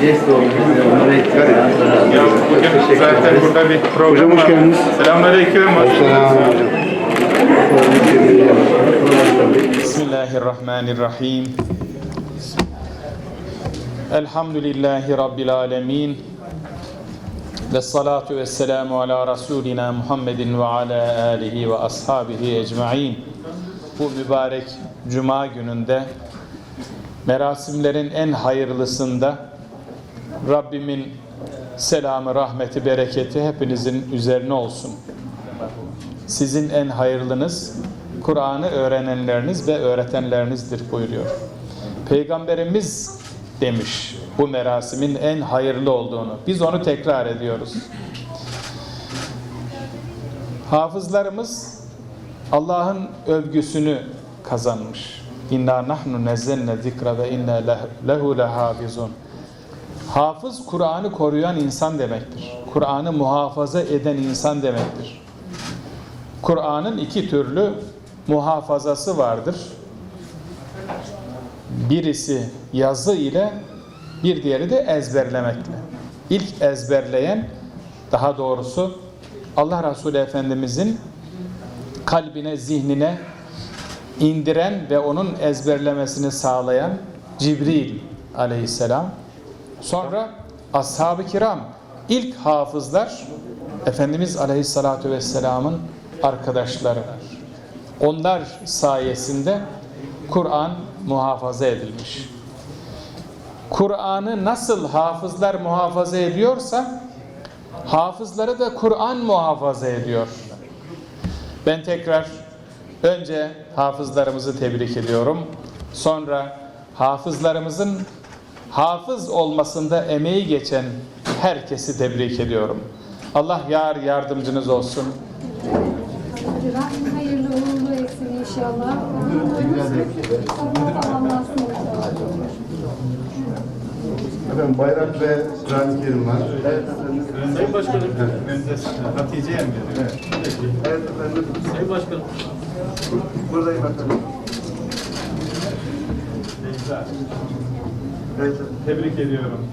jest olmuş. Onlara ihtiyaç Ya bugün zaten burada bir program Hocam hoş var. Selamünaleyküm. Bismillahirrahmanirrahim. Elhamdülillahi Rabbil alemin. Ve salatu ve selamu ala Resulina Muhammedin ve ala alihi ve ashabihi ecma'in. Bu mübarek Cuma gününde merasimlerin en hayırlısında Rabbimin selamı, rahmeti, bereketi hepinizin üzerine olsun. Sizin en hayırlınız Kur'an'ı öğrenenleriniz ve öğretenlerinizdir buyuruyor. Peygamberimiz demiş bu merasimin en hayırlı olduğunu. Biz onu tekrar ediyoruz. Hafızlarımız Allah'ın övgüsünü kazanmış. İnna nahnu nezzelne zikra ve inna lehu lehafizun. Hafız Kur'an'ı koruyan insan demektir. Kur'an'ı muhafaza eden insan demektir. Kur'an'ın iki türlü muhafazası vardır. Birisi yazı ile bir diğeri de ezberlemekle. İlk ezberleyen daha doğrusu Allah Resulü Efendimizin kalbine, zihnine indiren ve onun ezberlemesini sağlayan Cibril aleyhisselam. Sonra ashab-ı kiram ilk hafızlar Efendimiz aleyhissalatu vesselamın arkadaşları. Onlar sayesinde Kur'an muhafaza edilmiş. Kur'an'ı nasıl hafızlar muhafaza ediyorsa hafızları da Kur'an muhafaza ediyor. Ben tekrar önce hafızlarımızı tebrik ediyorum. Sonra hafızlarımızın hafız olmasında emeği geçen herkesi tebrik ediyorum. Allah yar yardımcınız olsun. Hayırlı uğurlu etsin inşallah. Efendim bayrak ve Kur'an-ı Kerim var. Sayın Başkanım, önce Hatice'ye mi Evet. Evet efendim. Sayın Başkanım. Buradayım efendim. Beyza, Evet. Tebrik ediyorum.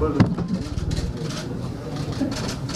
Burada.